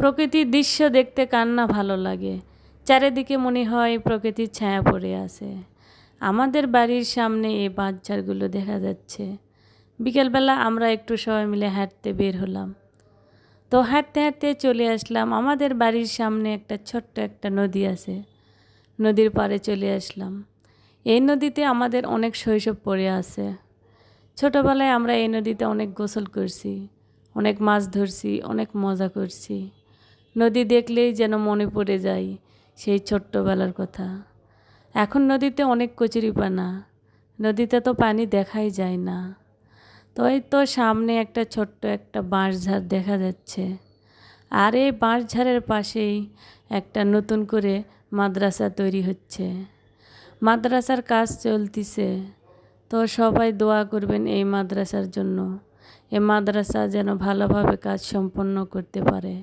প্রকৃতির দৃশ্য দেখতে কার না ভালো লাগে। চারিদিকে মনে হয় প্রকৃতির ছায়া পড়ে আছে। আমাদের বাড়ির সামনে এই বাঁশঝাড়গুলো দেখা যাচ্ছে। বিকেলবেলা আমরা একটু সবাই মিলে হাঁটতে বের হলাম। তো হাঁটতে হাঁটতে চলে আসলাম। আমাদের বাড়ির সামনে একটা ছোট্ট একটা নদী আছে। নদীর পাড়ে চলে আসলাম। এই নদীতে আমাদের অনেক শৈশব পড়ে আছে। ছোটোবেলায় আমরা এই নদীতে অনেক গোসল করছি, অনেক মাছ ধরছি, অনেক মজা করছি। নদী দেখলেই যেন মনে পড়ে যায় সেই ছোট্টবেলার কথা। এখন নদীতে অনেক কচুরিপানা, নদীতে তো পানি দেখাই যায় না। তো এই তো সামনে একটা ছোট্ট একটা বাঁশঝাড় দেখা যাচ্ছে। আর এই বাঁশঝাড়ের পাশেই একটা নতুন করে মাদ্রাসা তৈরি হচ্ছে। মাদ্রাসার কাজ চলতিছে। তো সবাই দোয়া করবেন এই মাদ্রাসার জন্য। এই মাদ্রাসা যেন ভালোভাবে কাজ সম্পন্ন করতে পারে।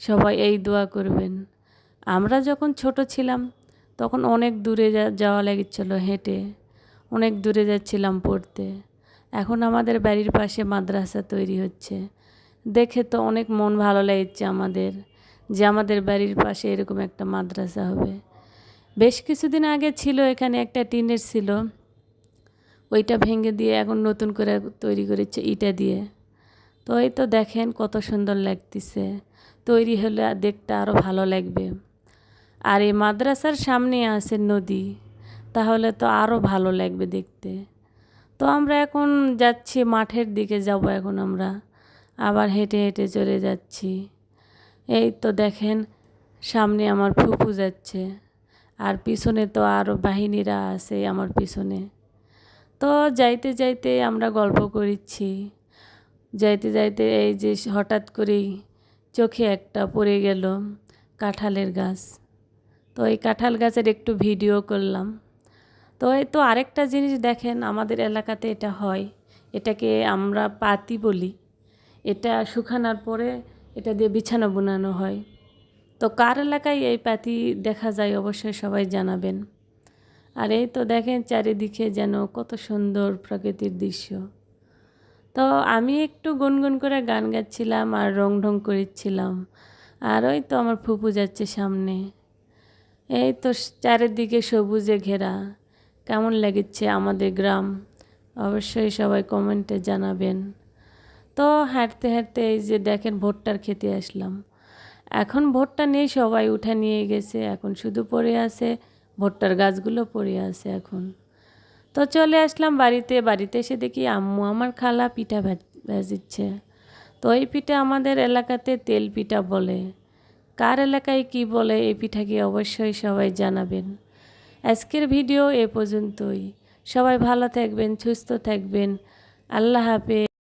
সবাই এই দোয়া করবেন। আমরা যখন ছোট ছিলাম, তখন অনেক দূরে যাওয়া লেগেছিল হেঁটে, অনেক দূরে যাচ্ছিলাম পড়তে। এখন আমাদের বাড়ির পাশে মাদ্রাসা তৈরি হচ্ছে। দেখে তো অনেক মন ভালো লাগছে আমাদের যে আমাদের বাড়ির পাশে এরকম একটা মাদ্রাসা হবে। বেশ কিছুদিন আগে ছিল এখানে একটা টিনের ছিল ওইটা ভেঙে দিয়ে এখন নতুন করে তৈরি করেছে ইটা দিয়ে। তো এই তো দেখেন কত সুন্দর লাগতেছে। তৈরি হলে দেখতে আরও ভালো লাগবে। আর এই মাদ্রাসার সামনে আছে নদী, তাহলে তো আরও ভালো লাগবে দেখতে। তো আমরা এখন যাচ্ছি, মাঠের দিকে যাব এখন আমরা। আবার হেঁটে হেঁটে চলে যাচ্ছি। এই তো দেখেন, সামনে আমার ফুপু যাচ্ছে। আর পিছনে তো আরও বাহিনীরা আছে আমার পিছনে। তো যাইতে যাইতে আমরা গল্প করিচ্ছি। যাইতে যাইতে এই যে হঠাৎ করেই চোখে একটা পড়ে গেল কাঁঠালের গাছ। তো এই কাঁঠাল গাছের একটু ভিডিও করলাম। তো এই তো আরেকটা জিনিস দেখেন, আমাদের এলাকাতে এটা হয়। এটাকে আমরা পাতি বলি। এটা শুকানোর পরে এটা দিয়ে বিছানা বোনানো হয়। তো কার এলাকায় এই পাতি দেখা যায় অবশ্যই সবাই জানাবেন। আর এই তো দেখেন চারিদিকে যেন কত সুন্দর প্রকৃতির দৃশ্য। তো আমি একটু গুনগুন করে গান গাচ্ছিলাম আর রং ঢং করেছিলাম আর ওই তো আমার ফুপু যাচ্ছে সামনে। এই তো চারিদিকে সবুজে ঘেরা। কেমন লেগেছে আমাদের গ্রাম? অবশ্যই সবাই কমেন্টে জানাবেন। তো হাঁটতে হাঁটতে এই যে দেখেন ভোটটার খেতে আসলাম। এখন ভোটটা নেই, সবাই উঠে নিয়ে গেছে। এখন শুধু পড়ে আছে, ভুট্টার গাছগুলো পড়ে আছে এখন। তো চলে আসলাম বাড়িতে। বাড়িতে এসে দেখি আম্মু আমার খালা পিঠা ভেজিচ্ছে। তো এই পিঠা আমাদের এলাকাতে তেল পিঠা বলে। কার এলাকায় কি বলে এই পিঠাকে অবশ্যই সবাই জানাবেন। আজকের ভিডিও এ পর্যন্তই। সবাই ভালো থাকবেন, সুস্থ থাকবেন। আল্লাহ হাফেজ।